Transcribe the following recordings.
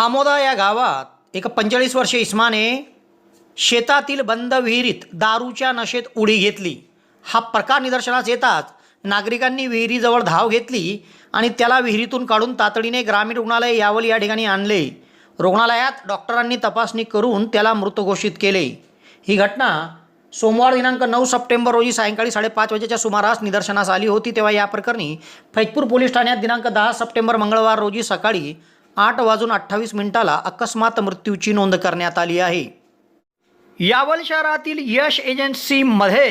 आमोदा या गावात एका पंचेचाळीस वर्षे इस्माने शेतातील बंद विहिरीत दारूच्या नशेत उडी घेतली. हा प्रकार निदर्शनास येताच नागरिकांनी विहिरीजवळ धाव घेतली आणि त्याला विहिरीतून काढून तातडीने ग्रामीण रुग्णालय यावल या ठिकाणी आणले. रुग्णालयात डॉक्टरांनी तपासणी करून त्याला मृत घोषित केले. ही घटना सोमवार दिनांक नऊ सप्टेंबर रोजी सायंकाळी साडेपाच वाजेच्या सुमारास निदर्शनास आली होती तेव्हा या प्रकरणी फैजपूर पोलीस ठाण्यात दिनांक दहा सप्टेंबर मंगळवार रोजी सकाळी आठ वाजून अठ्ठावीस मिनिटाला अकस्मात मृत्यूची नोंद करण्यात आली आहे. यावल शहरातील यश एजन्सीमध्ये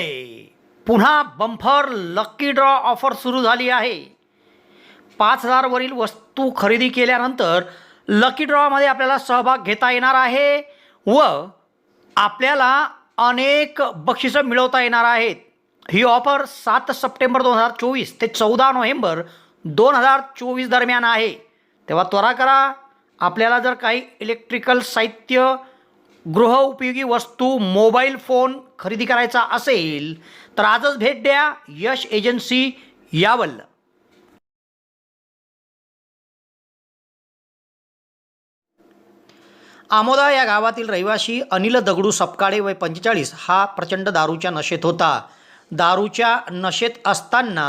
पुन्हा बंफर लक्की ड्रॉ ऑफर सुरू झाली आहे. पाच हजारवरील वस्तू खरेदी केल्यानंतर लकी ड्रॉमध्ये आपल्याला सहभाग घेता येणार आहे व आपल्याला अनेक बक्षिसं मिळवता येणार आहेत. ही ऑफर सात सप्टेंबर दोन हजार चोवीस ते चौदा नोव्हेंबर दोन हजार चोवीस दरम्यान आहे. तेव्हा त्वरा करा. आपल्याला जर काही इलेक्ट्रिकल साहित्य गृहउपयोगी वस्तू मोबाईल फोन खरेदी करायचा असेल तर आजच भेट द्या यश एजन्सी यावल. आमोदा या गावातील रहिवासी अनिल दगडू सपकाळे वय पंचेचाळीस हा प्रचंड दारूच्या नशेत होता. दारूच्या नशेत असताना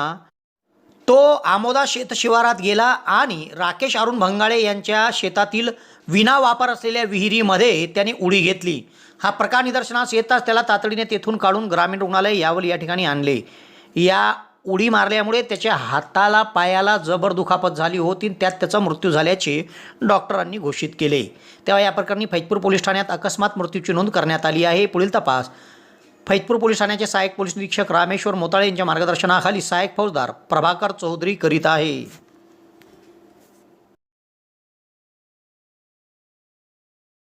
तो आमोदा शेत शिवारात गेला आणि राकेश अरुण भंगाळे यांच्या शेतातील विना वापर असलेल्या विहिरीमध्ये त्याने उडी घेतली. हा प्रकार निदर्शनास येताच त्याला तातडीने तेथून काढून ग्रामीण रुग्णालय यावल या ठिकाणी आणले. या उडी मारल्यामुळे त्याच्या हाताला पायाला जबर दुखापत झाली होती आणि त्यात त्याचा मृत्यू झाल्याचे डॉक्टरांनी घोषित केले. तेव्हा या प्रकरणी फैजपूर पोलीस ठाण्यात अकस्मात मृत्यूची नोंद करण्यात आली आहे. पुढील तपास फैजपूर पोलीस ठाण्याचे सहाय्यक पोलीस निरीक्षक रामेश्वर मोताळे यांच्या मार्गदर्शनाखाली सहाय्यक फौजदार प्रभाकर चौधरी करीत आहे.